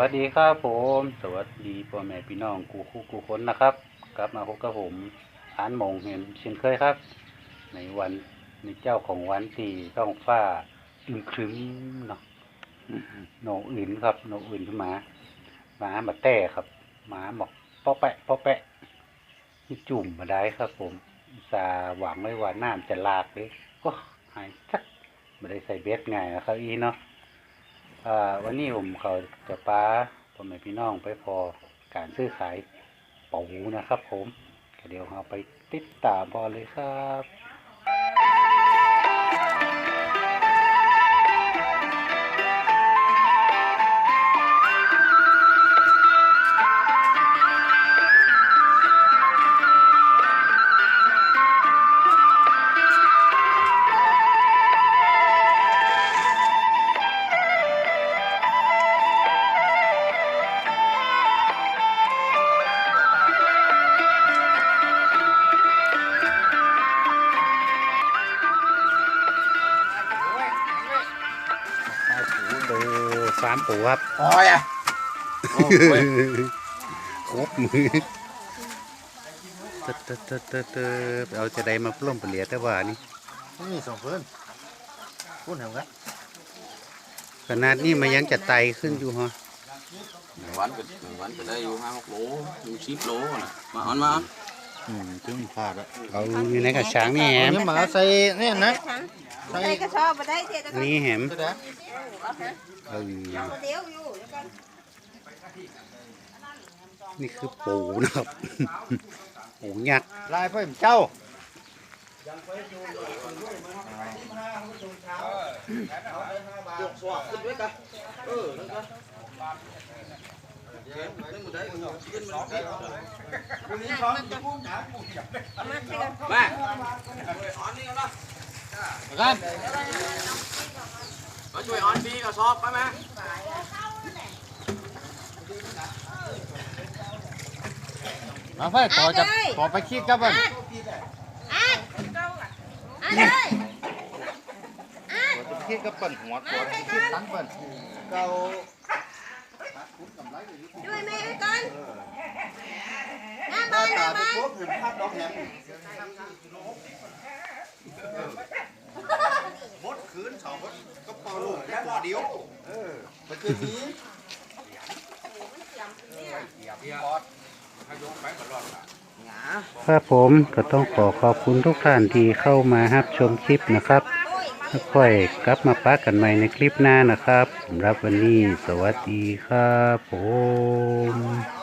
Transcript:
วัสดีครับผม สวัสดีพ่อแม่พี่น้องกูคู่กูคนนะครับ กลับมาพบกับผมอานมงเห็นเช่นเคยครับ ในวันในเจ้าของวันที่ท้องฟ้าอึมครึ้มเนาะโหนอื่นครับโหนอื่นขึ้นมาหมามาแต่ครับหมาบอกปอแปะปอแปะนี่จุ่มมาได้ครับ ผมสาหวังไว้ว่าน้ำจะหลากเลยก็หายสักไม่ได้ใส่เบสไงนะครับอีเนาะ วันนี้ผมเขาจะป้าพ่อแม่พี่น้องไปพอการซื้อขายปูนะครับผมเดี๋ยวเราไปติดตามพอเลยครับ ปูดูสามปูครับโอ้ยอะครบมือเตเตเตเตเตเอาจะได้มาปล้มเปลี่ยแต่ว่านี่นี่สองคนพูดเหรอครับขนาดนี้มันยังจะไตขึ้นอยู่ฮะหนึ่งวันก็หนึ่งวันก็ได้อยู่ห้าหกโลอยู่สิบโลนะมาเอันมา อืมถึงพลาดแล้วเอาอยู่ในกระช้างนี่แหมนี่หมาใส่เนี่ยนะ ใส่ ใส่กระสอบมาได้เจ๊ตะกันนี่แหม ก็ได้เออ เดี๋ยวอยู่แล้วกันนี่คือปูนะครับ ปูยักษ์ลายพ่อเจ้า ม่กันมาช่วยออนปีกระสอบไปไหมมาไฟต่อจะขอไปคิดกับมันอะอะเลยคิดกับปั่นหัวตัวคิดตั้งปั่นเกา ช่วยแม่ไว้ก่อนหน้าบ้านหน้าบ้านพบเห็นภาพดอกแหนมมดคืนสองมดก็ปอลูกแค่ปอเดียวเออมันคือนี้ครับผมก็ต้องขอขอบคุณทุกท่านที่เข้ามารับชมคลิปนะครับแล้ว ค่อยกลับมาปักกันใหม่ในคลิปหน้านะครับสำหรับวันนี้สวัสดีครับผม